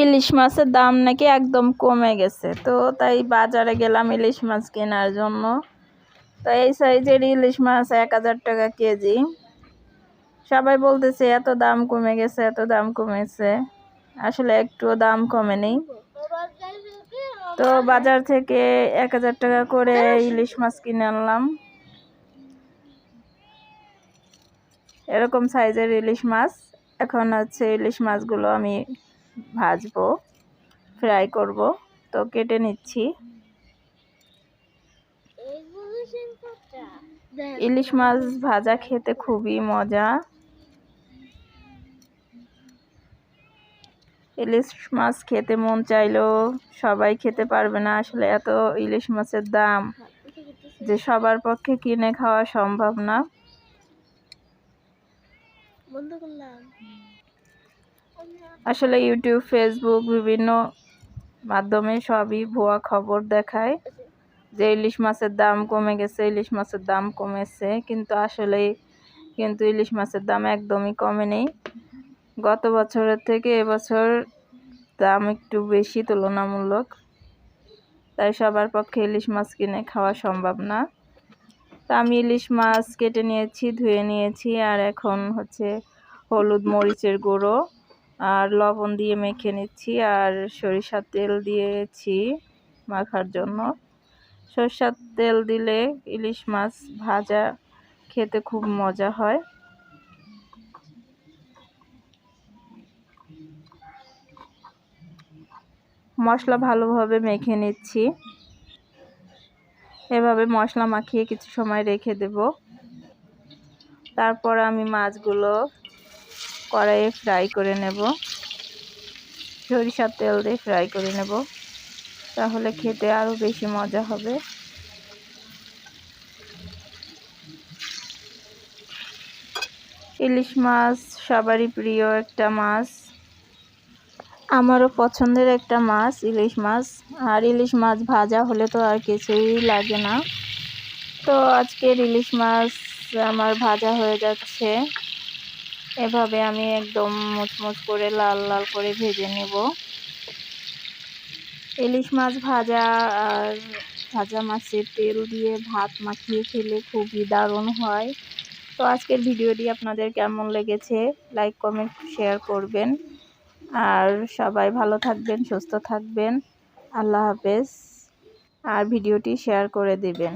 ইলিশ মাছের দাম নাকি একদম কমে গেছে। তো তাই বাজারে গেলাম ইলিশ মাছ কেনার জন্য। তো এই সাইজের ইলিশ মাছ এক হাজার টাকা কেজি। সবাই বলতেছে, এত দাম কমে গেছে, এত দাম কমেছে। আসলে একটুও দাম কমে নেই। তো বাজার থেকে এক হাজার টাকা করে ইলিশ মাছ কিনে আনলাম। এরকম সাইজের ইলিশ মাছ। এখন হচ্ছে ইলিশ মাছগুলো আমি ভাজবো ফ্রাই করব, তো কেটে নিচ্ছি। ইলিশ মাছ ভাজা খেতে খুবই মজা। ইলিশ মাছ খেতে মন চাইলেও সবাই খেতে পারবে না, আসলে এত ইলিশ মাছের দাম যে সবার পক্ষে কিনে খাওয়া সম্ভব না। আসলে ইউটিউব, ফেসবুক বিভিন্ন মাধ্যমে সবই ভুয়া খবর দেখায় যে ইলিশ মাছের দাম কমে গেছে, ইলিশ মাছের দাম কমেছে। কিন্তু আসলে কিন্তু ইলিশ মাছের দাম একদমই কমে নেই। গত বছরের থেকে এবছর দাম একটু বেশি তুলনামূলক। তাই সবার পক্ষে ইলিশ মাছ কিনে খাওয়া সম্ভব না। তা আমি ইলিশ মাছ কেটে নিয়েছি, ধুয়ে নিয়েছি, আর এখন হচ্ছে হলুদ মরিচের গুঁড়ো। আর লবণ দিয়ে মেখে নিচ্ছি আর সরিষার তেল দিয়েছি মাখার জন্য। সরষার তেল দিলে ইলিশ মাছ ভাজা খেতে খুব মজা হয়। মশলা ভালোভাবে মেখে নিচ্ছি। এভাবে মশলা মাখিয়ে কিছু সময় রেখে দেব। তারপর আমি মাছগুলো কড়াইয়ে ফ্রাই করে নেব। সরিষার তেল দিয়ে ফ্রাই করে নেব। তাহলে খেতে আরও বেশি মজা হবে। ইলিশ মাছ সবারই প্রিয় একটা মাছ। আমারও পছন্দের একটা মাছ ইলিশ মাছ। আর ইলিশ মাছ ভাজা হলে তো আর কিছুই লাগে না। তো আজকের ইলিশ মাছ আমার ভাজা হয়ে যাচ্ছে। এভাবে আমি একদম মুচমুচ করে লাল লাল করে ভেজে নেব। ইলিশ মাছ ভাজা আর ভাজা মাছের তেল দিয়ে ভাত মাখিয়ে খেলে খুবই দারুণ হয়। তো আজকের ভিডিওটি আপনাদের কেমন লেগেছে? লাইক কমেন্ট শেয়ার করবেন। আর সবাই ভালো থাকবেন, সুস্থ থাকবেন। আল্লাহ হাফেজ। আর ভিডিওটি শেয়ার করে দেবেন।